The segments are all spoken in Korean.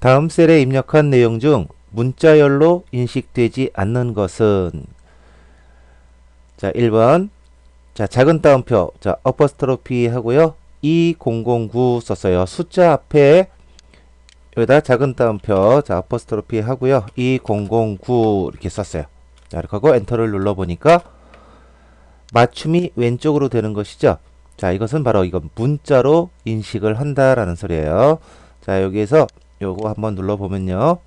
다음 셀에 입력한 내용 중 문자열로 인식되지 않는 것은. 자 1번. 자 작은 따옴표. 자 어퍼스트로피 하고요. 2009 썼어요. 숫자 앞에 여기다 작은 따옴표. 자 어퍼스트로피 하고요. 2009 이렇게 썼어요. 자 이렇게 하고 엔터를 눌러 보니까 맞춤이 왼쪽으로 되는 것이죠. 자 이것은 바로 이건 문자로 인식을 한다라는 소리예요. 자 여기에서 요거 한번 눌러 보면요.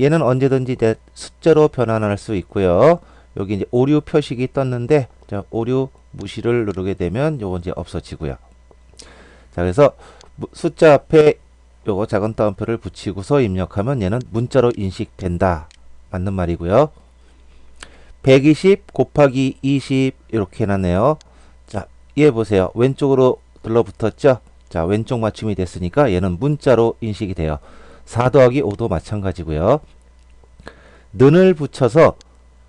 얘는 언제든지 내 숫자로 변환할 수 있고요. 여기 이제 오류 표식이 떴는데 자 오류 무시를 누르게 되면 요거 이제 없어지고요. 자 그래서 무- 숫자 앞에 요거 작은 따옴표를 붙이고서 입력하면 얘는 문자로 인식된다. 맞는 말이고요. 120 곱하기 20 이렇게 해놨네요. 자 얘 보세요. 왼쪽으로 들러붙었죠 자 왼쪽 맞춤이 됐으니까 얘는 문자로 인식이 돼요. 4 더하기 5도 마찬가지고요. 는을 붙여서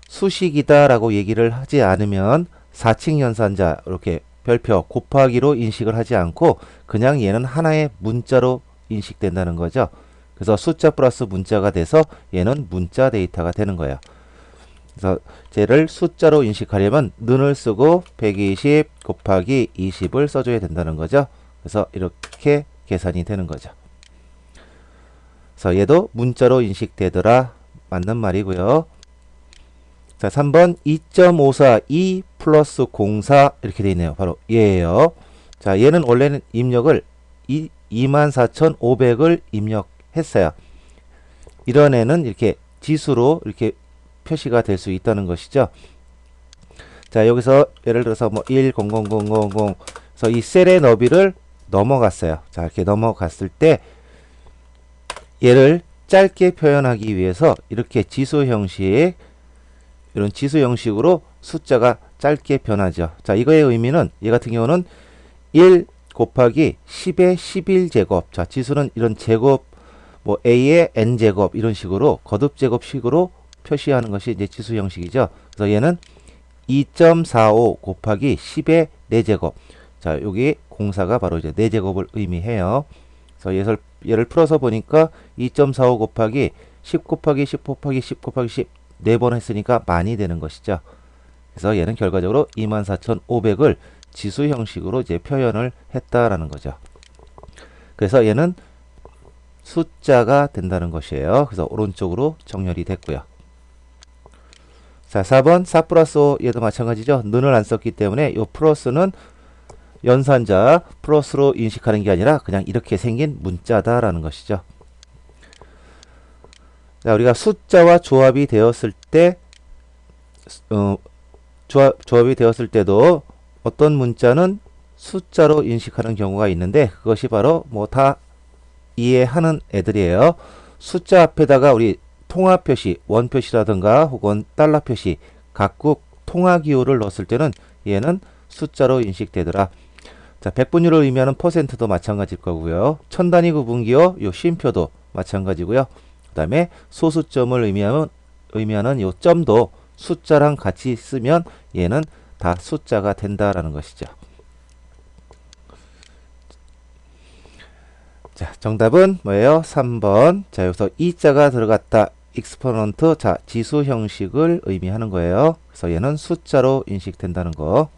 수식이다 라고 얘기를 하지 않으면 4층 연산자 이렇게 별표 곱하기로 인식을 하지 않고 그냥 얘는 하나의 문자로 인식된다는 거죠. 그래서 숫자 플러스 문자가 돼서 얘는 문자 데이터가 되는 거예요. 그래서 쟤를 숫자로 인식하려면 는을 쓰고 120 곱하기 20을 써줘야 된다는 거죠 그래서 이렇게 계산이 되는 거죠. 그래서 얘도 문자로 인식되더라 맞는 말이고요. 자 3번 2.54 2 플러스 04 이렇게 돼 있네요. 바로 얘예요. 자 얘는 원래는 입력을 2, 24,500을 입력했어요. 이런 애는 이렇게 지수로 이렇게 표시가 될 수 있다는 것이죠. 자 여기서 예를 들어서 뭐 1, 0, 0, 0, 0, 0 그래서 이 셀의 너비를 넘어갔어요 자 이렇게 넘어갔을 때 얘를 짧게 표현하기 위해서 이렇게 지수 형식 이런 지수 형식으로 숫자가 짧게 변하죠. 자, 이거의 의미는 얘 같은 경우는 1 곱하기 10의 11 제곱. 자, 지수는 이런 제곱 뭐 a의 n 제곱 이런 식으로 거듭 제곱식으로 표시하는 것이 이제 지수 형식이죠. 그래서 얘는 2.45 곱하기 10의 4제곱. 자, 여기 공사가 바로 이제 4제곱을 의미해요. 그래서 얘를, 얘를 풀어서 보니까 2.45 곱하기 10 곱하기 10 곱하기 10 곱하기 10네번 했으니까 많이 되는 것이죠. 그래서 얘는 결과적으로 24,500을 지수 형식으로 이제 표현을 했다라는 거죠. 그래서 얘는 숫자가 된다는 것이에요. 그래서 오른쪽으로 정렬이 됐고요. 자, 4번 4 플러스 5 얘도 마찬가지죠. 는을 안 썼기 때문에 요 플러스는 연산자 플러스로 인식하는 게 아니라 그냥 이렇게 생긴 문자다라는 것이죠. 자, 우리가 숫자와 조합이 되었을 때, 어, 조합, 조합이 되었을 때도 어떤 문자는 숫자로 인식하는 경우가 있는데, 그것이 바로 뭐 다 이해하는 애들이에요. 숫자 앞에다가 우리 통화 표시, 원 표시라든가 혹은 달러 표시, 각국 통화 기호를 넣었을 때는 얘는 숫자로 인식되더라. 자, 백분율을 의미하는 퍼센트도 마찬가지일 거고요. 천 단위 구분기호, 요 쉼표도 마찬가지고요. 그 다음에 소수점을 의미하는, 의미하는 요 점도 숫자랑 같이 쓰면 얘는 다 숫자가 된다라는 것이죠. 자, 정답은 뭐예요? 3번. 자, 여기서 이자가 들어갔다. 익스포넌트, 자, 지수 형식을 의미하는 거예요. 그래서 얘는 숫자로 인식된다는 거.